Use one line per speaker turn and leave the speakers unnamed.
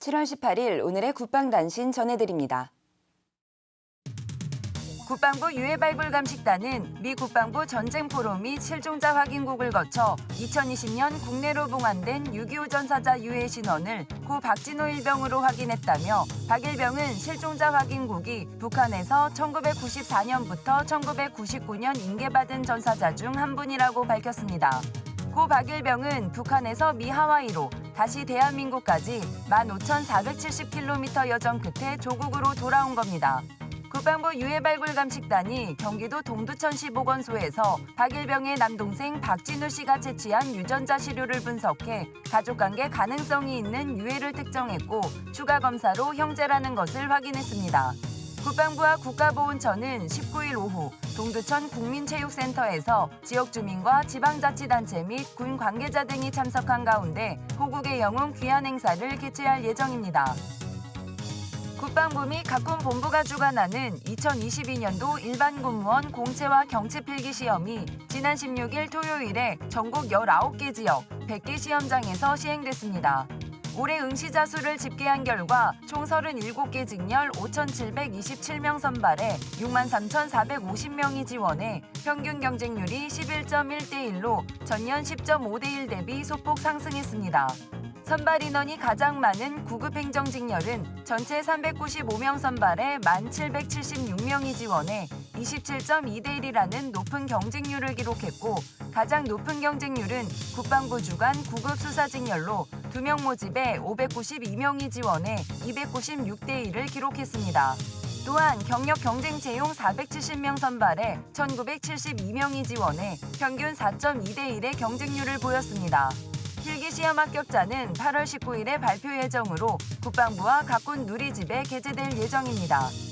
7월 18일 오늘의 국방 단신 전해드립니다. 국방부 유해발굴감 식단은 미 국방부 전쟁 포럼 및 실종자 확인국을 거쳐 2020년 국내로 봉안된 6.25 전사자 유해 신원을 고 박진호 일병으로 확인했다며 박 일병은 실종자 확인국이 북한에서 1994년부터 1999년 인계받은 전사자 중 한 분이라고 밝혔습니다. 고 박일병은 북한에서 미 하와이로 다시 대한민국까지 15,470km 여정 끝에 조국으로 돌아온 겁니다. 국방부 유해발굴감식단이 경기도 동두천시 보건소에서 박일병의 남동생 박진우 씨가 채취한 유전자 시료를 분석해 가족관계 가능성이 있는 유해를 특정했고 추가 검사로 형제라는 것을 확인했습니다. 국방부와 국가보훈처는 19일 오후 동두천 국민체육센터에서 지역 주민과 지방자치단체 및 군 관계자 등이 참석한 가운데 호국의 영웅 귀환 행사를 개최할 예정입니다. 국방부 및 각군 본부가 주관하는 2022년도 일반 공무원 공채와 경채 필기 시험이 지난 16일 토요일에 전국 19개 지역 100개 시험장에서 시행됐습니다. 올해 응시자 수를 집계한 결과 총 37개 직렬 5,727명 선발에 63,450명이 지원해 평균 경쟁률이 11.1대 1로 전년 10.5대 1 대비 소폭 상승했습니다. 선발 인원이 가장 많은 구급 행정 직렬은 전체 395명 선발에 1,776명이 지원해 27.2대 1이라는 높은 경쟁률을 기록했고 가장 높은 경쟁률은 국방부 주관 구급 수사 직렬로 2명 모집에 592명이 지원해 296대 1을 기록했습니다. 또한 경력 경쟁 채용 470명 선발에 1,972명이 지원해 평균 4.2대 1의 경쟁률을 보였습니다. 필기 시험 합격자는 8월 19일에 발표 예정으로 국방부와 각군 누리집에 게재될 예정입니다.